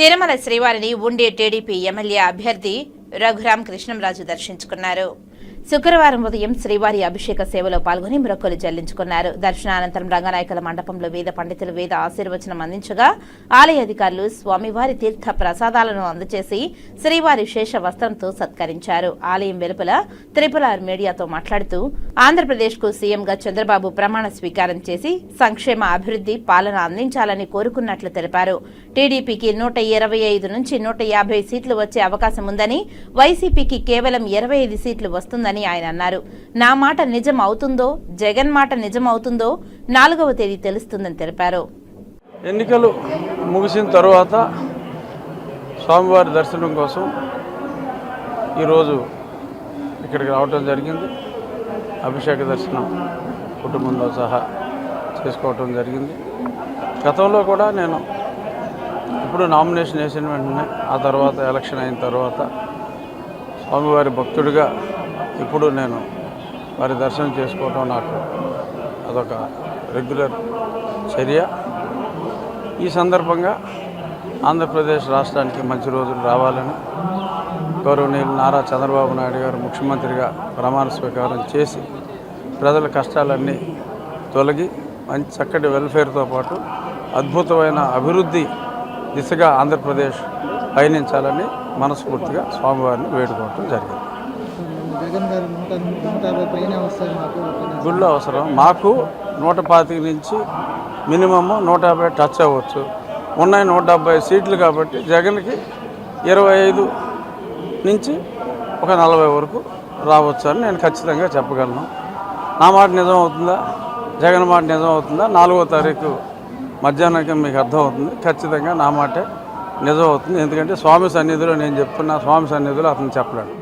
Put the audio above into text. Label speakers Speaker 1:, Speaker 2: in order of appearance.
Speaker 1: తిరుమల శ్రీవారిని ఉండే TDP MLA అభ్యర్థి రఘురాం కృష్ణంరాజు దర్శించుకున్నారు. శుక్రవారం ఉదయం శ్రీవారి అభిషేక సేవలో పాల్గొని మొక్కులు చెల్లించుకున్నారు. దర్శనానంతరం రంగనాయకుల మండపంలో వేద పండితులు వేద ఆశీర్వచనం అందించగా ఆలయ అధికారులు స్వామివారి తీర్థ ప్రసాదాలను అందజేసి శ్రీవారి శేష వస్త్రంతో సత్కరించారు. ఆలయం వెలుపల త్రిపులార్ మీడియాతో మాట్లాడుతూ ఆంధ్రప్రదేశ్కు సీఎంగా చంద్రబాబు ప్రమాణ స్వీకారం చేసి సంక్షేమ అభివృద్ధి పాలన అందించాలని కోరుకున్నట్లు తెలిపారు. టీడీపీకి నూట ఇరవై ఐదు నుంచి నూట యాభై సీట్లు వచ్చే అవకాశం ఉందని వైసీపీకి కేవలం ఇరవై ఐదు సీట్లు వస్తుందని ఆయన అన్నారు. నా మాట నిజం అవుతుందో జగన్ మాట నిజం అవుతుందో నాలుగవ తేదీ తెలుస్తుందని తెలిపారు.
Speaker 2: ఎన్నికలు ముగిసిన తర్వాత స్వామివారి దర్శనం కోసం ఈరోజు ఇక్కడికి రావటం జరిగింది. అభిషేక దర్శనం కుటుంబంతో సహా చేసుకోవటం జరిగింది. గతంలో కూడా నేను ఇప్పుడు నామినేషన్ వేసిన వెంటనే ఆ తర్వాత ఎలక్షన్ అయిన తర్వాత స్వామివారి భక్తుడిగా ఇప్పుడు నేను వారి దర్శనం చేసుకోవటం నాకు అదొక రెగ్యులర్ చర్య. ఈ సందర్భంగా ఆంధ్రప్రదేశ్ రాష్ట్రానికి మంచి రోజులు రావాలని గౌరవనీయులు నారా చంద్రబాబు నాయుడు గారు ముఖ్యమంత్రిగా ప్రమాణ స్వీకారం చేసి ప్రజల కష్టాలన్నీ తొలగి మంచి చక్కటి వెల్ఫేర్తో పాటు అద్భుతమైన అభివృద్ధి దిశగా ఆంధ్రప్రదేశ్ పయనించాలని మనస్ఫూర్తిగా స్వామివారిని వేడుకోవటం జరిగింది.
Speaker 3: జగన్ గారు నూట నూట పైన వస్తాయి మాకు
Speaker 2: గుళ్ళు అవసరం. మాకు నూట పాతిక నుంచి మినిమమ్ నూట యాభై టచ్ అవ్వచ్చు. ఉన్నాయి నూట డెబ్బై సీట్లు కాబట్టి జగన్కి ఇరవై ఐదు నుంచి ఒక నలభై వరకు రావచ్చు అని నేను ఖచ్చితంగా చెప్పగలను. నా మాట నిజం అవుతుందా? జగన్ మాట నిజం అవుతుందా? నాలుగో తారీఖు మధ్యాహ్నానికి మీకు అర్థమవుతుంది ఖచ్చితంగా నా మాటే నిజం అవుతుంది. ఎందుకంటే స్వామి సన్నిధిలో నేను చెప్తున్నా స్వామి సన్నిధిలో అతను చెప్పలేడు.